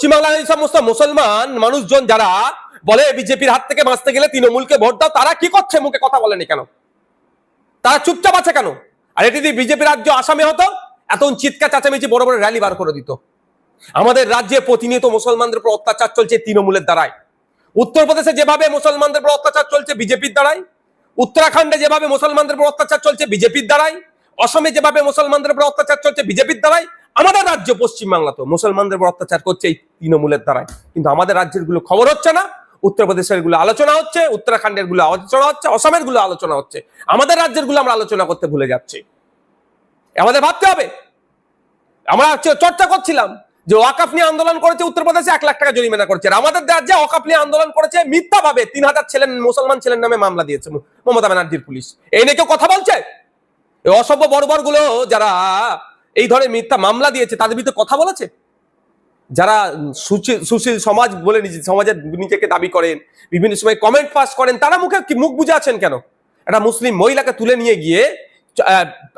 পশ্চিমবাংলার সমস্ত মুসলমান মানুষজন যারা বলে বিজেপির হাত থেকে বাঁচতে গেলে তৃণমূলকে ভোট দাও, তারা কি করছে? মুখে কথা বলেনি কেন? তারা চুপচাপ আছে কেন? আর এটি যদি বিজেপি রাজ্য আসামে হতো, এত চিৎকার, চাচামেচি, বড় বড় র্যালি বার করে দিত। আমাদের রাজ্যে প্রতিনিয়ত মুসলমানদের উপর অত্যাচার চলছে তৃণমূলের দ্বারাই। উত্তরপ্রদেশে যেভাবে মুসলমানদের উপর অত্যাচার চলছে বিজেপির দ্বারাই, উত্তরাখণ্ডে যেভাবে মুসলমানদের উপর অত্যাচার চলছে বিজেপির দ্বারাই, অসমে যেভাবে মুসলমানদের উপর অত্যাচার চলছে বিজেপির দ্বারাই আমাদের রাজ্য পশ্চিমবাংলা তো মুসলমানদের উপর অত্যাচার করছে এই তৃণমূলের দ্বারাই। কিন্তু আমাদের রাজ্যেরগুলো খবর হচ্ছে না, উত্তরপ্রদেশেরগুলো আলোচনা হচ্ছে, উত্তরাখণ্ডেরগুলো আলোচনা হচ্ছে, অসমেরগুলো আলোচনা হচ্ছে। আমাদের রাজ্যেরগুলো আমরা আলোচনা করতে ভুলে যাচ্ছি। আমাদের ভাবতে হবে। আমরা চর্চা করছিলাম যে ওয়াকাফ নিয়ে আন্দোলন করেছে উত্তরপ্রদেশে এক লাখ টাকা জরিমানা করেছে। আমাদের রাজ্যে ওয়াকাফ নিয়ে আন্দোলন করেছে মিথ্যা ভাবে তিন হাজার ছেলেন মুসলমান ছেলের নামে মামলা দিয়েছে মমতা ব্যানার্জির পুলিশ। এই নিয়ে কেউ কথা বলছে? অসভ্য বর্বরগুলো যারা এই ধরনের মিথ্যা মামলা দিয়েছে, তাদের বিরুদ্ধে কথা বলেছে? যারা সুশীল সমাজ বলে নিজে, সমাজের নিজেকে দাবি করেন, বিভিন্ন সময় কমেন্ট পাস করেন, তারা মুখে মুখ বুঝে আছেন কেন? একটা মুসলিম মহিলাকে তুলে নিয়ে গিয়ে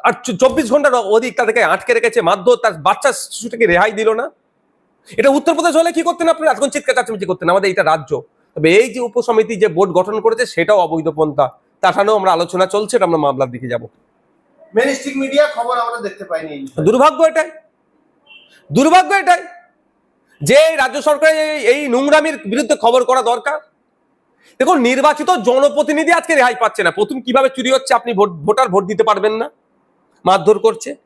আর চব্বিশ ঘণ্টার অধিক তাদেরকে আটকে রেখেছে, মারধর, তার বাচ্চা শিশুটাকে রেহাই দিল না? এটা উত্তরপ্রদেশ হলে কি করতেন আপনারা এখন চিৎকার চাচামেচি করতেন, আমাদের এটা রাজ্য। তবে এই যে উপসমিতি যে বোর্ড গঠন করেছে, সেটাও অবৈধ পন্থা। তাছাড়াও আমরা আলোচনা চলছে, এটা আমরা মামলার দিকে যাব। মেনস্ট্রিক মিডিয়া খবর আমরা দেখতে পাইনি দুর্ভাগ্য এটাই। দুর্ভাগ্য এটাই যে রাজ্য সরকারের এই- নোংরামির বিরুদ্ধে খবর করা দরকার। দেখুন, নির্বাচিত জনপ্রতিনিধি আজকে রেহাই পাচ্ছে না। প্রথম কীভাবে চুরি হচ্ছে আপনি ভোট ভোটার ভোট দিতে পারবেন না। মারধর করছে,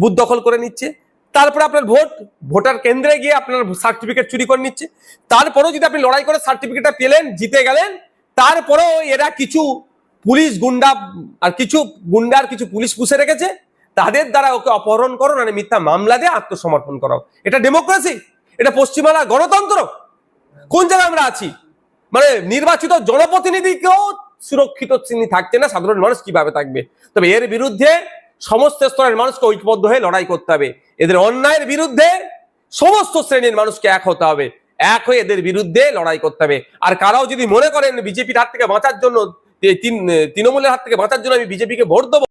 বুথ দখল করে নিচ্ছে। তারপরে আপনার ভোট, ভোটার কেন্দ্রে গিয়ে আপনার সার্টিফিকেট চুরি করে নিচ্ছে। তারপরেও যদি আপনি লড়াই করে সার্টিফিকেটটা পেলেন, জিতে গেলেন, তারপরেও এরা কিছু পুলিশ গুন্ডা আর কিছু গুন্ডার কিছু পুলিশ পুষে রেখেছে, তাদের দ্বারা ওকে অপহরণ করো মানে মিথ্যা মামলা দিয়ে আত্মসমর্পণ করো এটা ডেমোক্রেসি এটা পশ্চিমবাংলার গণতন্ত্র? কোন জায়গায় আমরা আছি? মানে নির্বাচিত জনপ্রতিনিধিকেও সুরক্ষিত চিনি থাকছে না, সাধারণ মানুষ কীভাবে থাকবে? তবে এর বিরুদ্ধে সমস্ত স্তরের মানুষকে ঐক্যবদ্ধ হয়ে লড়াই করতে হবে। এদের অন্যায়ের বিরুদ্ধে সমস্ত শ্রেণির মানুষকে এক হতে হবে। এক হয়ে এদের বিরুদ্ধে লড়াই করতে হবে। আর কারাও যদি মনে করেন বিজেপির হাত থেকে বাঁচার জন্য তিন- তৃণমূলের হাত থেকে বাঁচার জন্য আমি বিজেপিকে ভোট দেবো।